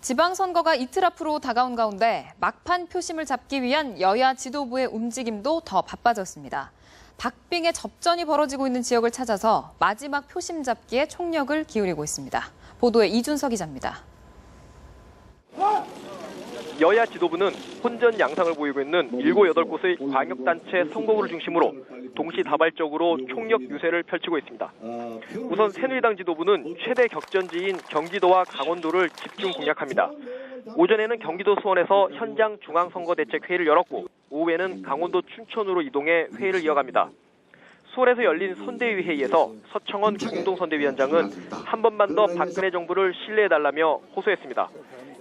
지방선거가 이틀 앞으로 다가온 가운데 막판 표심을 잡기 위한 여야 지도부의 움직임도 더 바빠졌습니다. 박빙의 접전이 벌어지고 있는 지역을 찾아서 마지막 표심 잡기에 총력을 기울이고 있습니다. 보도에 이준석 기자입니다. 여야 지도부는 혼전 양상을 보이고 있는 7, 8곳의 광역단체 선거구를 중심으로 동시다발적으로 총력 유세를 펼치고 있습니다. 우선 새누리당 지도부는 최대 격전지인 경기도와 강원도를 집중 공략합니다. 오전에는 경기도 수원에서 현장 중앙선거대책회의를 열었고 오후에는 강원도 춘천으로 이동해 회의를 이어갑니다. 수원에서 열린 선대위 회의에서 서청원 공동선대위원장은 한 번만 더 박근혜 정부를 신뢰해달라며 호소했습니다.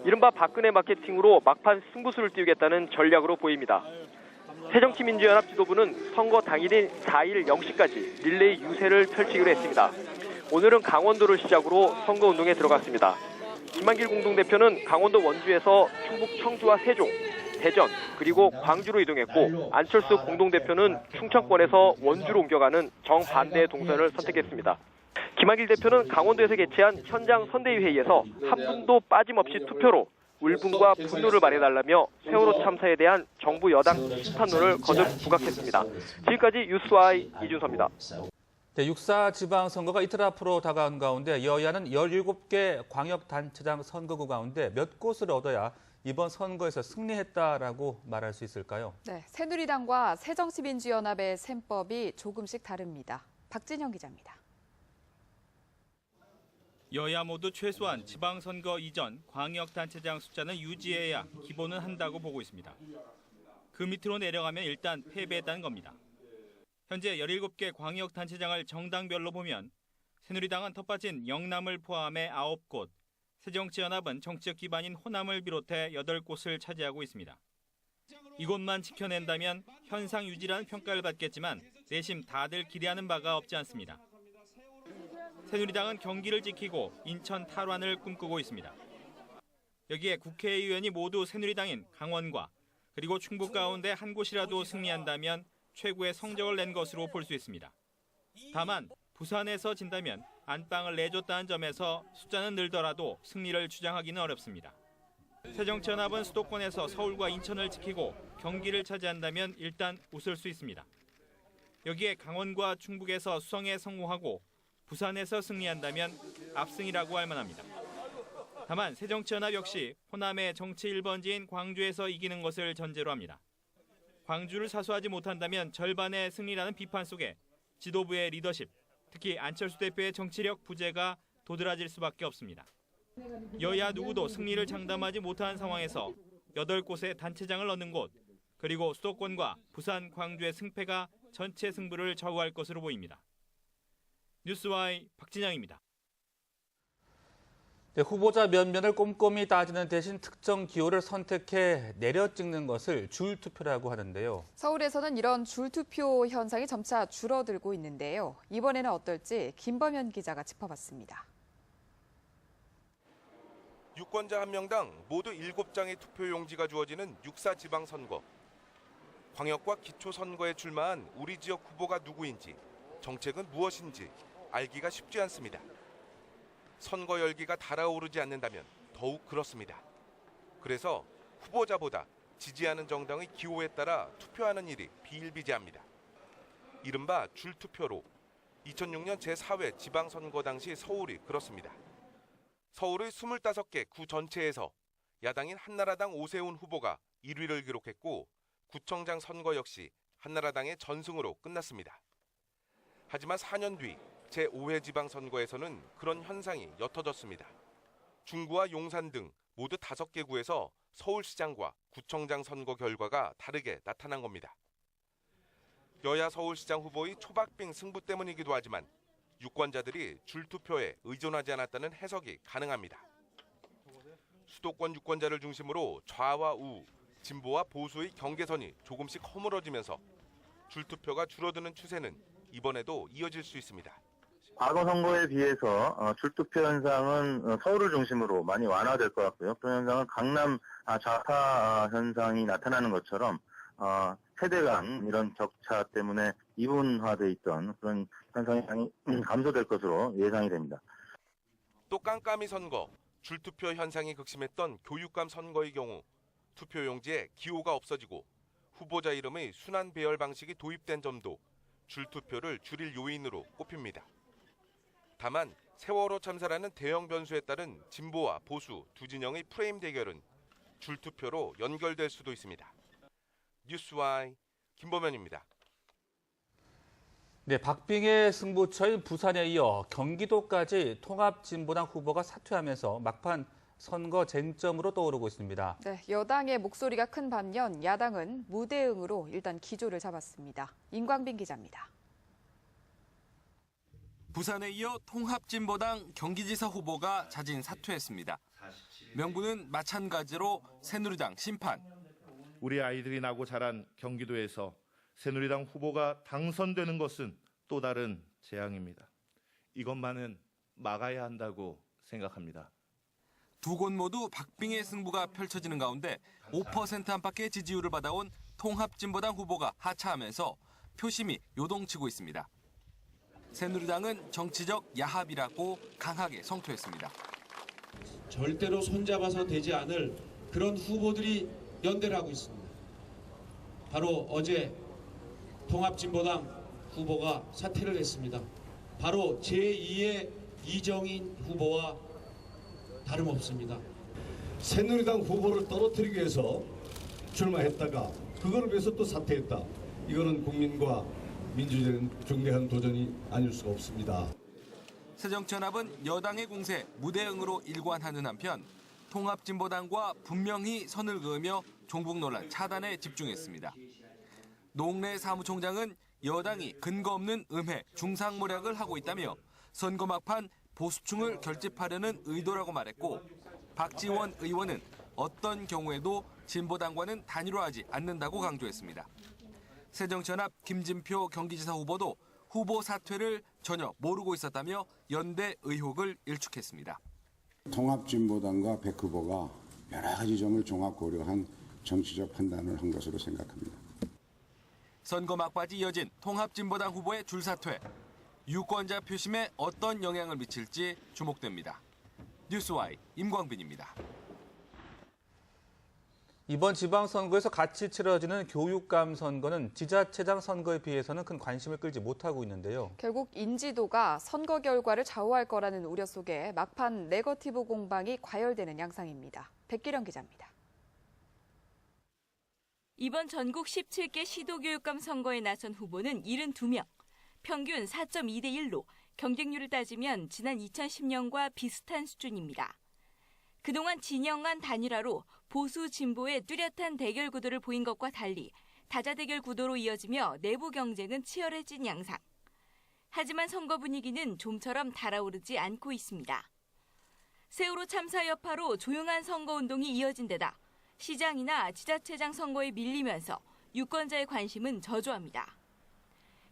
이른바 박근혜 마케팅으로 막판 승부수를 띄우겠다는 전략으로 보입니다. 새정치민주연합 지도부는 선거 당일인 4일 0시까지 릴레이 유세를 펼치기로 했습니다. 오늘은 강원도를 시작으로 선거운동에 들어갔습니다. 김한길 공동대표는 강원도 원주에서 충북 청주와 세종, 대전, 그리고 광주로 이동했고 안철수 공동대표는 충청권에서 원주로 옮겨가는 정반대의 동선을 선택했습니다. 김한길 대표는 강원도에서 개최한 현장 선대위 회의에서 한 분도 빠짐없이 투표로 울분과 분노를 말해달라며 세월호 참사에 대한 정부 여당 심판론을 거듭 부각했습니다. 지금까지 뉴스와이 이준서입니다. 네, 육사 지방선거가 이틀 앞으로 다가온 가운데 여야는 17개 광역단체장 선거구 가운데 몇 곳을 얻어야 이번 선거에서 승리했다라고 말할 수 있을까요? 네, 새누리당과 새정치민주연합의 셈법이 조금씩 다릅니다. 박진영 기자입니다. 여야 모두 최소한 지방선거 이전 광역단체장 숫자는 유지해야 기본은 한다고 보고 있습니다. 그 밑으로 내려가면 일단 패배했다는 겁니다. 현재 17개 광역단체장을 정당별로 보면 새누리당은 텃밭인 영남을 포함해 9곳, 새정치연합은 정치적 기반인 호남을 비롯해 8곳을 차지하고 있습니다. 이곳만 지켜낸다면 현상 유지라는 평가를 받겠지만 내심 다들 기대하는 바가 없지 않습니다. 새누리당은 경기를 지키고 인천 탈환을 꿈꾸고 있습니다. 여기에 국회의원이 모두 새누리당인 강원과 그리고 충북 가운데 한 곳이라도 승리한다면 최고의 성적을 낸 것으로 볼 수 있습니다. 다만 부산에서 진다면 안방을 내줬다는 점에서 숫자는 늘더라도 승리를 주장하기는 어렵습니다. 새정치연합은 수도권에서 서울과 인천을 지키고 경기를 차지한다면 일단 웃을 수 있습니다. 여기에 강원과 충북에서 수성에 성공하고 부산에서 승리한다면 압승이라고 할 만합니다. 다만 새정치연합 역시 호남의 정치 1번지인 광주에서 이기는 것을 전제로 합니다. 광주를 사수하지 못한다면 절반의 승리라는 비판 속에 지도부의 리더십, 특히 안철수 대표의 정치력 부재가 도드라질 수밖에 없습니다. 여야 누구도 승리를 장담하지 못한 상황에서 8곳의 단체장을 얻는 곳, 그리고 수도권과 부산, 광주의 승패가 전체 승부를 좌우할 것으로 보입니다. 뉴스와이 박진영입니다. 네, 후보자 면면을 꼼꼼히 따지는 대신 특정 기호를 선택해 내려 찍는 것을 줄투표라고 하는데요. 서울에서는 이런 줄투표 현상이 점차 줄어들고 있는데요. 이번에는 어떨지 김범현 기자가 짚어봤습니다. 유권자 한 명당 모두 7장의 투표용지가 주어지는 육사 지방선거. 광역과 기초선거에 출마한 우리 지역 후보가 누구인지, 정책은 무엇인지 알기가 쉽지 않습니다. 선거 열기가 달아오르지 않는다면 더욱 그렇습니다. 그래서 후보자보다 지지하는 정당의 기호에 따라 투표하는 일이 비일비재합니다. 이른바 줄투표로 2006년 제4회 지방선거 당시 서울이 그렇습니다. 서울의 25개 구 전체에서 야당인 한나라당 오세훈 후보가 1위를 기록했고 구청장 선거 역시 한나라당의 전승으로 끝났습니다. 하지만 4년 뒤 제5회 지방선거에서는 그런 현상이 옅어졌습니다. 중구와 용산 등 모두 5개 구에서 서울시장과 구청장 선거 결과가 다르게 나타난 겁니다. 여야 서울시장 후보의 초박빙 승부 때문이기도 하지만 유권자들이 줄투표에 의존하지 않았다는 해석이 가능합니다. 수도권 유권자를 중심으로 좌와 우, 진보와 보수의 경계선이 조금씩 허물어지면서 줄투표가 줄어드는 추세는 이번에도 이어질 수 있습니다. 과거 선거에 비해서 어, 줄투표 현상은 어, 서울을 중심으로 많이 완화될 것 같고요. 그 현상은 강남 아, 좌파 아, 현상이 나타나는 것처럼 어, 세대 간 이런 격차 때문에 이분화돼 있던 그런 현상이 감소될 것으로 예상이 됩니다. 또 깜깜이 선거, 줄투표 현상이 극심했던 교육감 선거의 경우 투표용지에 기호가 없어지고 후보자 이름의 순환 배열 방식이 도입된 점도 줄투표를 줄일 요인으로 꼽힙니다. 다만 세월호 참사라는 대형 변수에 따른 진보와 보수 두 진영의 프레임 대결은 줄투표로 연결될 수도 있습니다. 뉴스와이 김범현입니다. 네, 박빙의 승부처인 부산에 이어 경기도까지 통합진보당 후보가 사퇴하면서 막판 선거 쟁점으로 떠오르고 있습니다. 네, 여당의 목소리가 큰 반면 야당은 무대응으로 일단 기조를 잡았습니다. 임광빈 기자입니다. 부산에 이어 통합진보당 경기지사 후보가 자진 사퇴했습니다. 명분은 마찬가지로 새누리당 심판. 우리 아이들이 나고 자란 경기도에서 새누리당 후보가 당선되는 것은 또 다른 재앙입니다. 이것만은 막아야 한다고 생각합니다. 두 곳 모두 박빙의 승부가 펼쳐지는 가운데 5% 안팎의 지지율을 받아온 통합진보당 후보가 하차하면서 표심이 요동치고 있습니다. 새누리당은 정치적 야합이라고 강하게 성토했습니다. 절대로 손잡아서 되지 않을 그런 후보들이 연대를 하고 있습니다. 바로 어제 통합진보당 후보가 사퇴를 했습니다. 바로 제2의 이정인 후보와 다름없습니다. 새누리당 후보를 떨어뜨리기 위해서 출마했다가 그걸 위해서 또 사퇴했다. 이거는 국민과 민주적인 중대한 도전이 아닐 수가 없습니다. 새정치연합은 여당의 공세 무대응으로 일관하는 한편 통합진보당과 분명히 선을 그으며 종북 논란 차단에 집중했습니다. 노웅래 사무총장은 여당이 근거 없는 음해 중상모략을 하고 있다며 선거 막판 보수층을 결집하려는 의도라고 말했고 박지원 의원은 어떤 경우에도 진보당과는 단일화하지 않는다고 강조했습니다. 새정치연합 김진표 경기지사 후보도 후보 사퇴를 전혀 모르고 있었다며 연대 의혹을 일축했습니다. 통합진보당과 백 후보가 여러 가지 점을 종합 고려한 정치적 판단을 한 것으로 생각합니다. 선거 막바지 이어진 통합진보당 후보의 줄사퇴. 유권자 표심에 어떤 영향을 미칠지 주목됩니다. 뉴스와이 임광빈입니다. 이번 지방선거에서 같이 치러지는 교육감 선거는 지자체장 선거에 비해서는 큰 관심을 끌지 못하고 있는데요. 결국 인지도가 선거 결과를 좌우할 거라는 우려 속에 막판 네거티브 공방이 과열되는 양상입니다. 백기령 기자입니다. 이번 전국 17개 시도교육감 선거에 나선 후보는 72명, 평균 4.2대 1로 경쟁률을 따지면 지난 2010년과 비슷한 수준입니다. 그동안 진영 간 단일화로 보수 진보의 뚜렷한 대결 구도를 보인 것과 달리 다자 대결 구도로 이어지며 내부 경쟁은 치열해진 양상. 하지만 선거 분위기는 좀처럼 달아오르지 않고 있습니다. 세월호 참사 여파로 조용한 선거 운동이 이어진 데다 시장이나 지자체장 선거에 밀리면서 유권자의 관심은 저조합니다.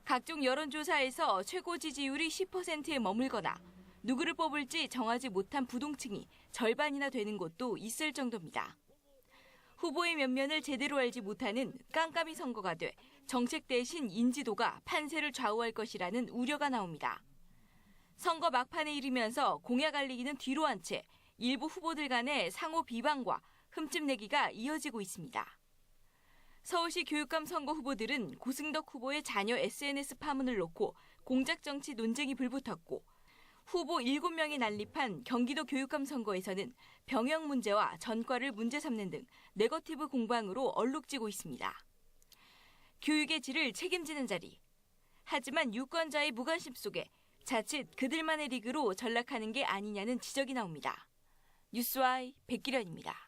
각종 여론조사에서 최고 지지율이 10%에 머물거나 누구를 뽑을지 정하지 못한 부동층이 절반이나 되는 곳도 있을 정도입니다. 후보의 면면을 제대로 알지 못하는 깜깜이 선거가 돼 정책 대신 인지도가 판세를 좌우할 것이라는 우려가 나옵니다. 선거 막판에 이르면서 공약 알리기는 뒤로 한 채 일부 후보들 간의 상호 비방과 흠집 내기가 이어지고 있습니다. 서울시 교육감 선거 후보들은 고승덕 후보의 자녀 SNS 파문을 놓고 공작 정치 논쟁이 불붙었고 후보 7명이 난립한 경기도 교육감 선거에서는 병역 문제와 전과를 문제 삼는 등 네거티브 공방으로 얼룩지고 있습니다. 교육의 질을 책임지는 자리. 하지만 유권자의 무관심 속에 자칫 그들만의 리그로 전락하는 게 아니냐는 지적이 나옵니다. 뉴스와이 백기련입니다.